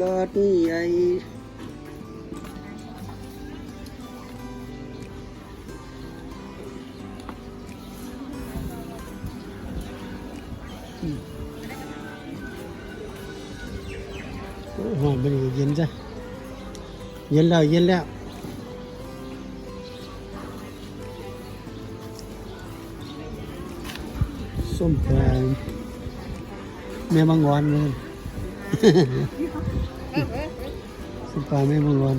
ลอดนี่ไออืมโอ้ยหอนไปเย็นจ้ะเย็นแล้วเย็นแล้วส้มปลาแม่มังกรเลย ส้มปลาไม่มังกร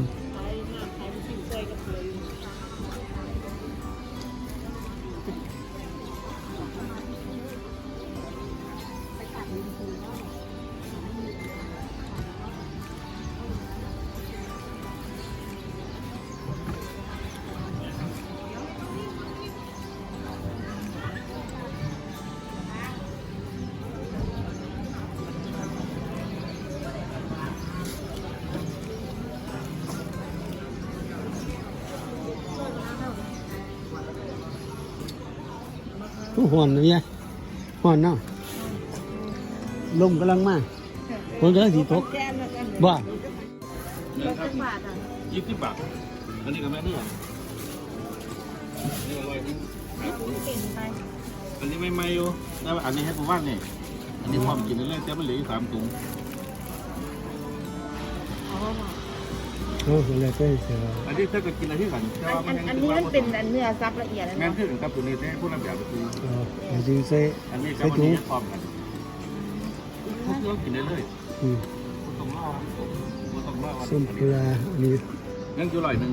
ผู้หอนเลยยหอนเนาะลมกำลังมาคนเดินสีตกบ่นี่ครับยี่สิบบาทอันนี้ก็แม่เนี่อร่อยนี่ครับผมอันนี้ไม่ไม่อยู่แล้วอันนี้ให้ผมว่างนี่อันนี้พร้อมกินเลยแต่มันเหลืออยู่สามถุง โอ้โหเลยก็เสียอันนี้ถ้าเกิดกินอะไรที่กันแต่ว่าอันยังอันนี้มันเป็นเนื้อซับละเอียดนะงานเนาะขึ้นกับตัวนี้ให้ผู้นำแบบคือเออเอาจริงใส่อันนี้ใส่กับอันถุงนี้พร้อมกันทุกอย่างกินได้เลยอืมบ่ต้องรอบ่ต้องรอส้มปลาอันนี้งั้นอยู่อร่อยหนึ่ง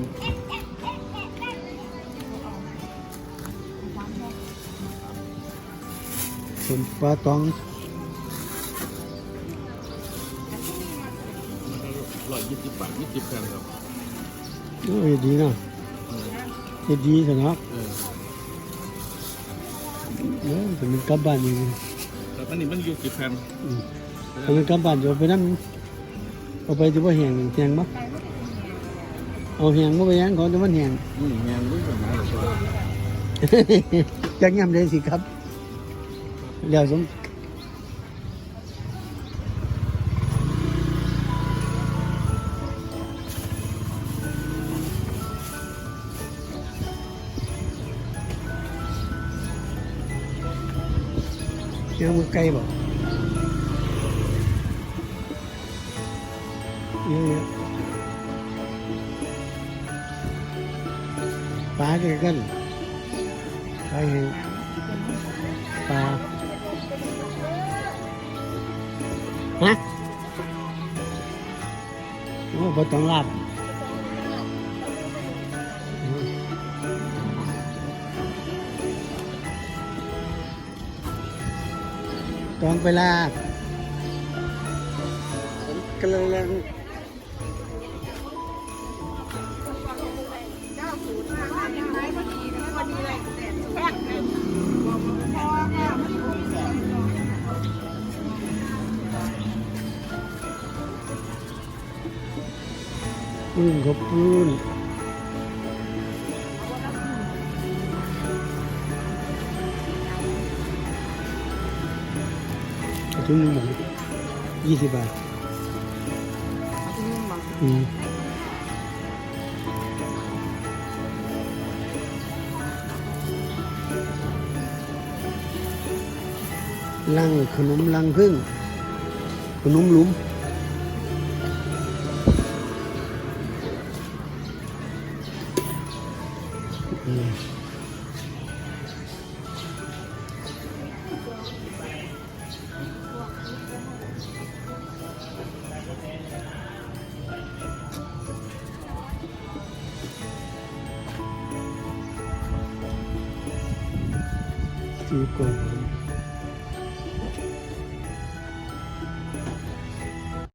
ส้มปลาตอง ยยี่สิบบาทยี่สิบแพงครับโอ้ยดีเนาะเฮ็ดดีสิเนาะเออเดี๋ยวแต่มันกลับบ้านอยู่แต่อันนี้มันอยู่สิบแพงอืมถ้ามันกลับบ้านจะเอาไปนั่นเอาไปจะว่าแห้งแห้งมั้เอาแห้งมาไปยังก่อนจะมันแห้งอืมงานรุ่นปัญหาเลยครับจักย่ำเลยสิครับแล้วสม เจ้ามือไก่บอกเยอะๆ ลาเกันกันปลาแห้งปลาฮะโอ้บ่ต้องไปลาบกำลังปืนเขาปืน ถุงหนึงหมดยี่สิบบาทอืมลังขนมลังพึ่งขนมหลุมอืม สี่กล่อง